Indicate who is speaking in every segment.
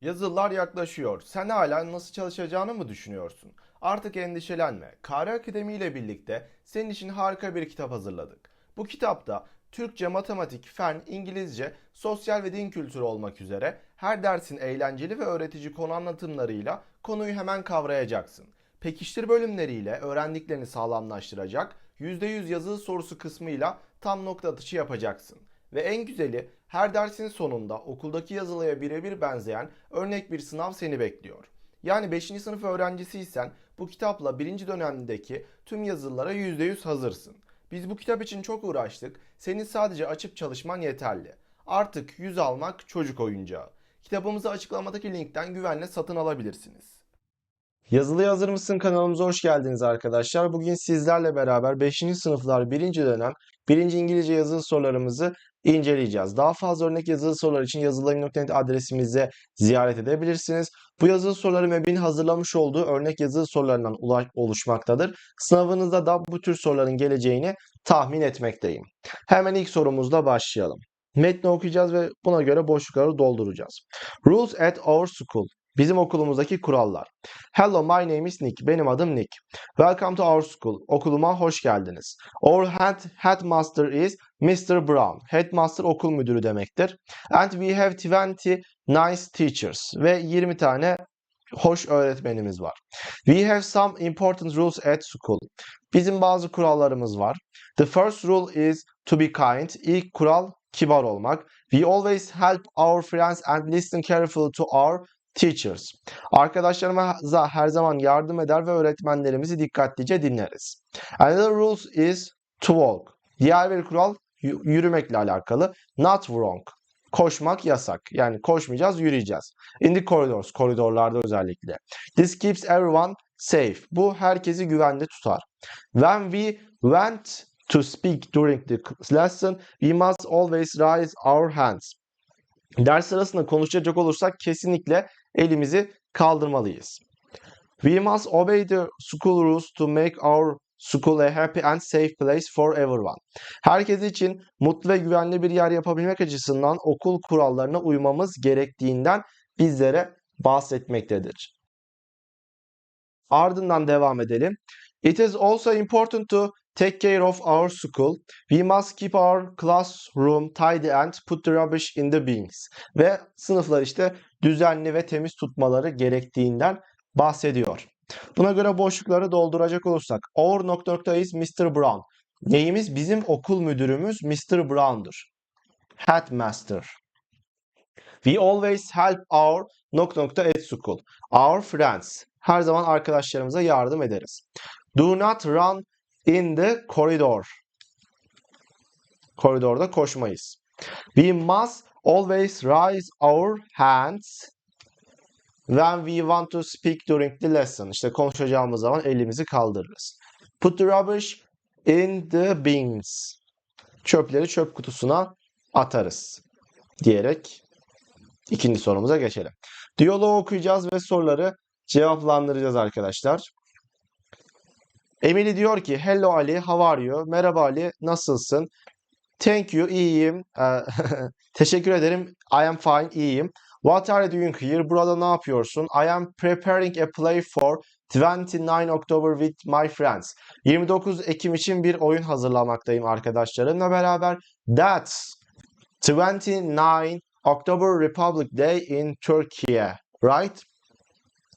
Speaker 1: Yazılılar yaklaşıyor. Sen hala nasıl çalışacağını mı düşünüyorsun? Artık endişelenme. Kare Akademi ile birlikte senin için harika bir kitap hazırladık. Bu kitapta Türkçe, matematik, fen, İngilizce, sosyal ve din kültürü olmak üzere her dersin eğlenceli ve öğretici konu anlatımlarıyla konuyu hemen kavrayacaksın. Pekiştir bölümleriyle öğrendiklerini sağlamlaştıracak, %100 yazılı sorusu kısmıyla tam nokta atışı yapacaksın. Ve en güzeli her dersin sonunda okuldaki yazılıya birebir benzeyen örnek bir sınav seni bekliyor. Yani 5. sınıf öğrencisiysen bu kitapla 1. dönemdeki tüm yazılılara %100 hazırsın. Biz bu kitap için çok uğraştık. Senin sadece açıp çalışman yeterli. Artık 100 almak çocuk oyuncağı. Kitabımızı açıklamadaki linkten güvenle satın alabilirsiniz. Yazılıya hazır mısın kanalımıza hoş geldiniz arkadaşlar. Bugün sizlerle beraber 5. sınıflar 1. dönem 1. İngilizce yazılı sorularımızı inceleyeceğiz. Daha fazla örnek yazılı sorular için yazılayım.net adresimize ziyaret edebilirsiniz. Bu yazılı soruları MEB'in hazırlamış olduğu örnek yazılı sorularından oluşmaktadır. Sınavınızda da bu tür soruların geleceğini tahmin etmekteyim. Hemen ilk sorumuzla başlayalım. Metni okuyacağız ve buna göre boşlukları dolduracağız. Rules at our school. Bizim okulumuzdaki kurallar. Hello, my name is Nick. Benim adım Nick. Welcome to our school. Okuluma hoş geldiniz. Our head, headmaster is Mr. Brown. Headmaster okul müdürü demektir. And we have 20 nice teachers. Ve 20 tane hoş öğretmenimiz var. We have some important rules at school. Bizim bazı kurallarımız var. The first rule is to be kind. İlk kural kibar olmak. We always help our friends and listen carefully to our teachers. Arkadaşlarımıza her zaman yardım eder ve öğretmenlerimizi dikkatlice dinleriz. Another rules is to walk. Diğer bir kural yürümekle alakalı. Not wrong. Koşmak yasak. Yani koşmayacağız, yürüyeceğiz. In the corridors, koridorlarda özellikle. This keeps everyone safe. Bu herkesi güvende tutar. When we went to speak during the lesson, we must always raise our hands. Ders sırasında konuşacak olursak kesinlikle elimizi kaldırmalıyız. We must obey the school rules to make our school a happy and safe place for everyone. Herkes için mutlu ve güvenli bir yer yapabilmek açısından okul kurallarına uymamız gerektiğinden bizlere bahsetmektedir. Ardından devam edelim. It is also important to take care of our school. We must keep our classroom tidy and put the rubbish in the bins. Ve sınıflar işte düzenli ve temiz tutmaları gerektiğinden bahsediyor. Buna göre boşlukları dolduracak olursak our nokta nokta is Mr. Brown. Neyimiz? Bizim okul müdürümüz Mr. Brown'dur. Headmaster. We always help our nokta nokta at school. Our friends. Her zaman arkadaşlarımıza yardım ederiz. Do not run in the corridor. Koridorda koşmayız. We must always raise our hands when we want to speak during the lesson. İşte konuşacağımız zaman elimizi kaldırırız. Put the rubbish in the bins. Çöpleri çöp kutusuna atarız. Diyerek ikinci sorumuza geçelim. Diyaloğu okuyacağız ve soruları cevaplandıracağız arkadaşlar. Emily diyor ki Hello Ali, how are you? Merhaba Ali, nasılsın? Thank you, iyiyim. Ee, teşekkür ederim. I am fine, iyiyim. What are you doing here? Burada ne yapıyorsun? I am preparing a play for 29 October with my friends. 29 Ekim için bir oyun hazırlamaktayım arkadaşlarımla beraber. That's 29 October Republic Day in Turkey. Right?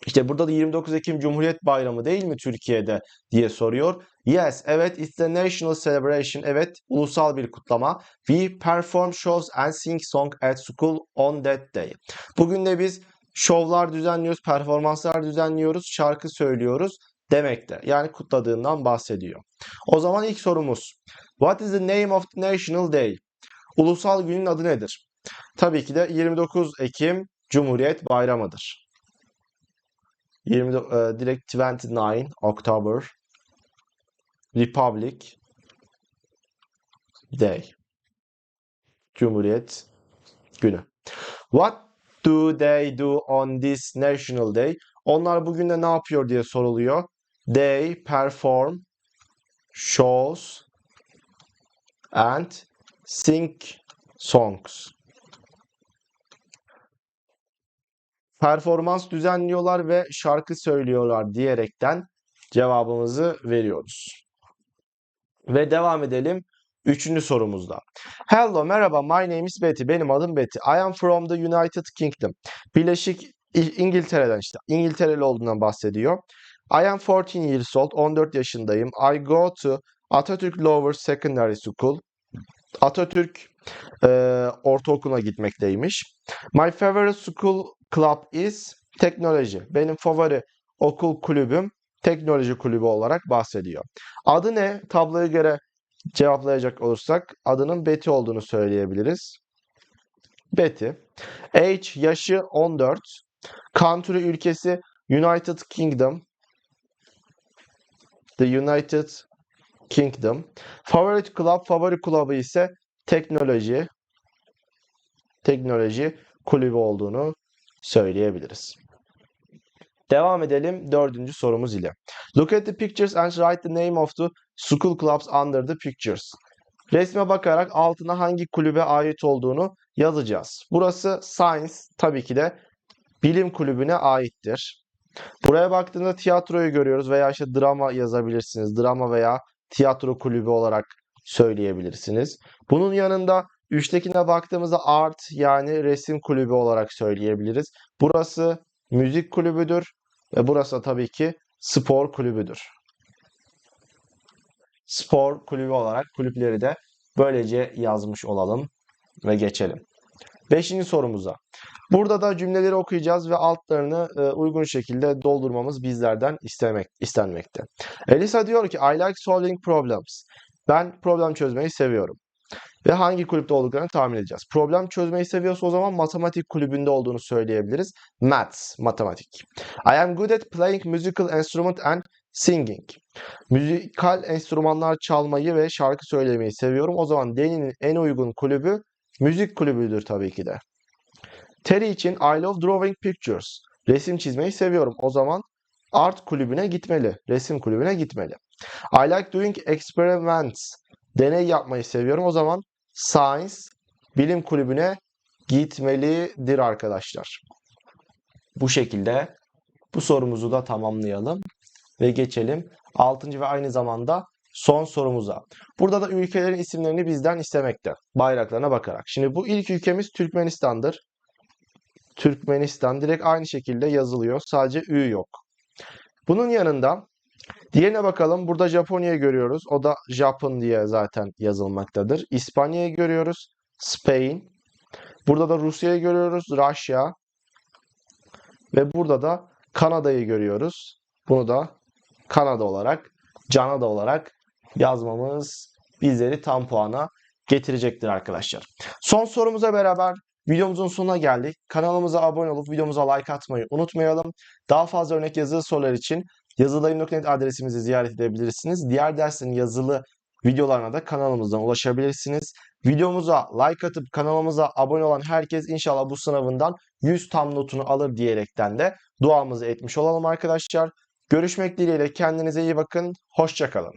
Speaker 1: İşte burada da 29 Ekim Cumhuriyet Bayramı değil mi Türkiye'de diye soruyor. Yes, evet, it's a national celebration. Evet, ulusal bir kutlama. We perform shows and sing song at school on that day. Bugün de biz şovlar düzenliyoruz, performanslar düzenliyoruz, şarkı söylüyoruz demekte. Yani kutladığından bahsediyor. O zaman ilk sorumuz. What is the name of the national day? Ulusal günün adı nedir? Tabii ki de 29 Ekim Cumhuriyet Bayramıdır. 20 e, direkt 29 October Republic Day. Cumhuriyet günü. What do they do on this national day? Onlar bugün de ne yapıyor diye soruluyor. They perform shows and sing songs. Performans düzenliyorlar ve şarkı söylüyorlar diyerekten cevabımızı veriyoruz. Ve devam edelim. Üçüncü sorumuzda. Hello, merhaba, my name is Betty. Benim adım Betty. I am from the United Kingdom. Birleşik İngiltere'den işte. İngiltereli olduğundan bahsediyor. I am 14 years old. 14 yaşındayım. I go to Atatürk Lower Secondary School. Atatürk e, ortaokuluna gitmekteymiş. My favorite school club is teknoloji. Benim favori okul kulübüm teknoloji kulübü olarak bahsediyor. Adı ne? Tabloya göre cevaplayacak olursak adının Betty olduğunu söyleyebiliriz. Betty. Age yaşı 14. Country ülkesi United Kingdom. The United Kingdom. Favorite club favori kulübü ise teknoloji teknoloji kulübü olduğunu söyleyebiliriz. Devam edelim dördüncü sorumuz ile. Look at the pictures and write the name of the school clubs under the pictures. Resme bakarak altına hangi kulübe ait olduğunu yazacağız. Burası Science tabii ki de bilim kulübüne aittir. Buraya baktığında tiyatroyu görüyoruz veya işte drama yazabilirsiniz. Drama veya tiyatro kulübü olarak söyleyebilirsiniz. Bunun yanında üsttekine baktığımızda art yani resim kulübü olarak söyleyebiliriz. Burası müzik kulübüdür ve burası tabii ki spor kulübüdür. Spor kulübü olarak kulüpleri de böylece yazmış olalım ve geçelim. Beşinci sorumuza. Burada da cümleleri okuyacağız ve altlarını e, uygun şekilde doldurmamız bizlerden istemek, istenmekte. Elisa diyor ki I like solving problems. Ben problem çözmeyi seviyorum. Ve hangi kulüpte olduklarını tahmin edeceğiz. Problem çözmeyi seviyorsa o zaman matematik kulübünde olduğunu söyleyebiliriz. Maths, matematik. I am good at playing musical instrument and singing. Müzikal enstrümanlar çalmayı ve şarkı söylemeyi seviyorum. O zaman Deni'nin en uygun kulübü müzik kulübüdür tabii ki de. Terry için I love drawing pictures. Resim çizmeyi seviyorum. O zaman art kulübüne gitmeli. Resim kulübüne gitmeli. I like doing experiments. Deney yapmayı seviyorum. O zaman science bilim kulübüne gitmelidir arkadaşlar. Bu şekilde bu sorumuzu da tamamlayalım ve geçelim 6. ve aynı zamanda son sorumuza. Burada da ülkelerin isimlerini bizden istemekte. Bayraklarına bakarak. Şimdi bu ilk ülkemiz Türkmenistan'dır. Türkmenistan direkt aynı şekilde yazılıyor. Sadece Ü yok. Bunun yanında diğerine bakalım. Burada Japonya'yı görüyoruz. O da Japon diye zaten yazılmaktadır. İspanya'yı görüyoruz. Spain. Burada da Rusya'yı görüyoruz. Russia. Ve burada da Kanada'yı görüyoruz. Bunu da Kanada olarak, Canada olarak yazmamız bizleri tam puana getirecektir arkadaşlar. Son sorumuza beraber videomuzun sonuna geldik. Kanalımıza abone olup videomuza like atmayı unutmayalım. Daha fazla örnek yazılı sorular için yazılayım.net adresimizi ziyaret edebilirsiniz. Diğer derslerin yazılı videolarına da kanalımızdan ulaşabilirsiniz. Videomuza like atıp kanalımıza abone olan herkes inşallah bu sınavından 100 tam notunu alır diyerekten de duamızı etmiş olalım arkadaşlar. Görüşmek dileğiyle kendinize iyi bakın. Hoşçakalın.